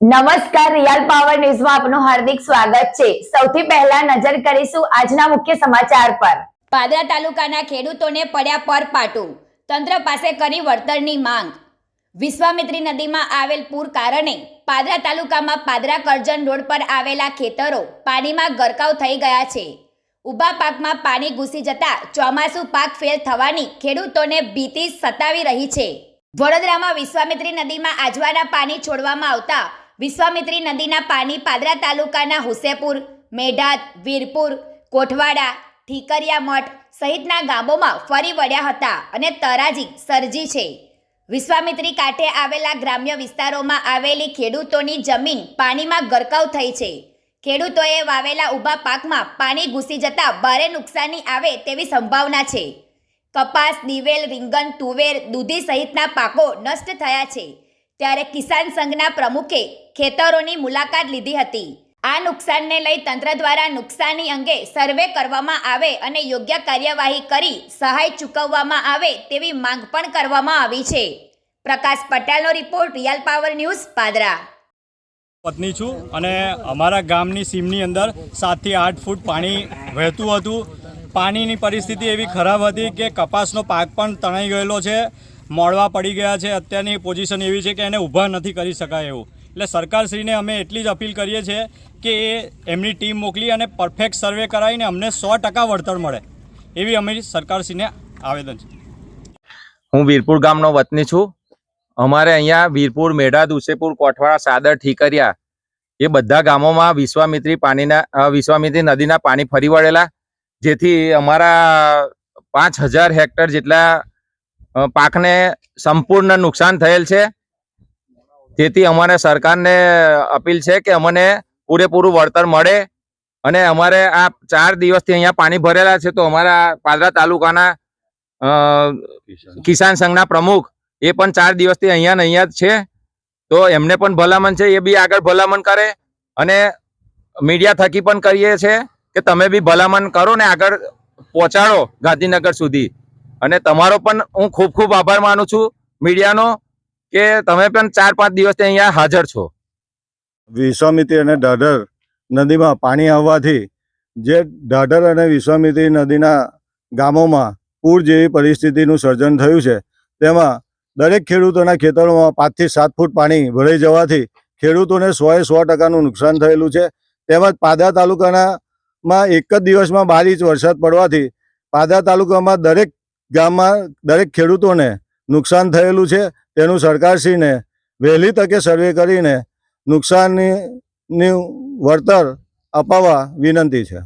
નમસ્કાર real power ન્યૂઝમાં આપનું હાર્દિક સ્વાગત છે. સૌથી પહેલા નજર કરીશું આજના મુખ્ય સમાચાર પર. પાદરા તાલુકાના ખેડૂતોને પડ્યા પર પાટું. તંત્ર પાસે કરી વળતરની માંગ. વિશ્વામિત્રી નદીમાં આવેલ પૂર કારણે પાદરા તાલુકામાં પાદરા કરજણ રોડ પર આવેલા ખેતરો પાણીમાં ગરકાવ થઈ ગયા છે. ઊભા પાકમાં પાણી ઘૂસી જતા ચોમાસું પાક ફેલ થવાની ખેડૂતોને ભીતિ સતાવી રહી છે. વડોદરામાં વિશ્વામિત્રી નદીમાં આજવાના પાણી છોડવામાં આવતા વિશ્વામિત્રી નદીના પાણી પાદરા તાલુકાના હુસેપુર મેઢાત વીરપુર, કોઠવાડા, ઠીકરિયા મઠ સહિતના ગામોમાં ફરી વળ્યા હતા અને તરાજી સર્જી છે. વિશ્વામિત્રી કાંઠે આવેલા ગ્રામ્ય વિસ્તારોમાં આવેલી ખેડૂતોની જમીન પાણીમાં ગરકાવ થઈ છે. ખેડૂતોએ વાવેલા ઊભા પાકમાં પાણી ઘૂસી જતા ભારે નુકસાની આવે તેવી સંભાવના છે. કપાસ, દિવેલ, રીંગણ, તુવેર, દૂધી સહિતના પાકો નષ્ટ થયા છે. ત્યારે કિસાન સંઘના પ્રમુખે ખેતરોની મુલાકાત લીધી હતી. આ નુકસાનને લઈ તંત્ર દ્વારા નુકસાની અંગે સર્વે કરવામાં આવે અને યોગ્ય કાર્યવાહી કરી સહાય ચૂકવવામાં આવે તેવી માંગ પણ કરવામાં આવી છે. પ્રકાશ પટેલનો report real power news Padra. પત્ની છું અને અમારા ગામની સીમની અંદર સાતથી આઠ ફૂટ પાણી વહેતું હતું. પાણીની પરિસ્થિતિ એવી ખરાબ હતી કે કપાસનો પાક પણ તણાઈ ગયેલો છે. મોડવા પડી ગયા છે. અત્યારની પોઝિશન એવી છે કે એને ઊભા નથી કરી શકાય એવું. એટલે સરકારશ્રીને અમે એટલી જ અપીલ કરીએ છીએ કે એ એમની ટીમ મોકલી અને પરફેક્ટ સર્વે કરાવીને અમને સો ટકા વળતર મળે. એવી અમે સરકારશ્રીને આવેદન છે. હું વીરપુર ગામનો વતની છું. અમારે અહીંયા વીરપુર, મેઢા, દુસેપુર, કોઠવાડા, સાદર, ઠીકરિયા એ બધા ગામોમાં વિશ્વામિત્રી પાણીના વિશ્વામિત્રી નદીના પાણી ફરી વળેલા. જેથી અમારા પાંચ હજાર હેક્ટર જેટલા પાકને સંપૂર્ણ નુકસાન થયેલ છે. તેથી અમારે સરકારને અપીલ છે કે અમને પૂરેપૂરું વળતર મળે અને અમારે આ ચાર દિવસથી અહીંયા પાણી ભરેલા છે તો અમારા પાદરા તાલુકાના કિસાન સંઘના પ્રમુખ એ પણ ચાર દિવસથી અહીંયા ને અહીંયા જ છે. તો એમને પણ ભલામણ છે એ બી આગળ ભલામણ કરે અને મીડિયા થકી પણ કરીએ છે કે તમે બી ભલામણ કરો ને આગળ પહોંચાડો ગાંધીનગર સુધી. અને તમારો પણ હું ખૂબ ખૂબ આભાર માનું છું મીડિયાનો કે તમે પણ ચાર પાંચ દિવસથી અહીંયા હાજર છો. વિશ્વામિત્રી અને ઢાઢર નદીમાં પાણી આવવાથી જે ઢાઢર અને વિશ્વામિત્રી નદીના ગામોમાં પૂર જેવી પરિસ્થિતિનું સર્જન થયું છે, તેમાં દરેક ખેડૂતોના ખેતરોમાં પાંચથી સાત ફૂટ પાણી ભરાઈ જવાથી ખેડૂતોને સોએ સો ટકાનું નુકસાન થયેલું છે. તેમજ પાદરા તાલુકાના માં એક જ દિવસમાં બાર ઇંચ વરસાદ પડવાથી પાદરા તાલુકામાં દરેક ગામમાં દરેક ખેડૂતોને નુકસાન થયેલું છે, તેનું સરકારશ્રીને વહેલી તકે સર્વે કરીને નુકસાનની વળતર અપાવવા વિનંતી છે.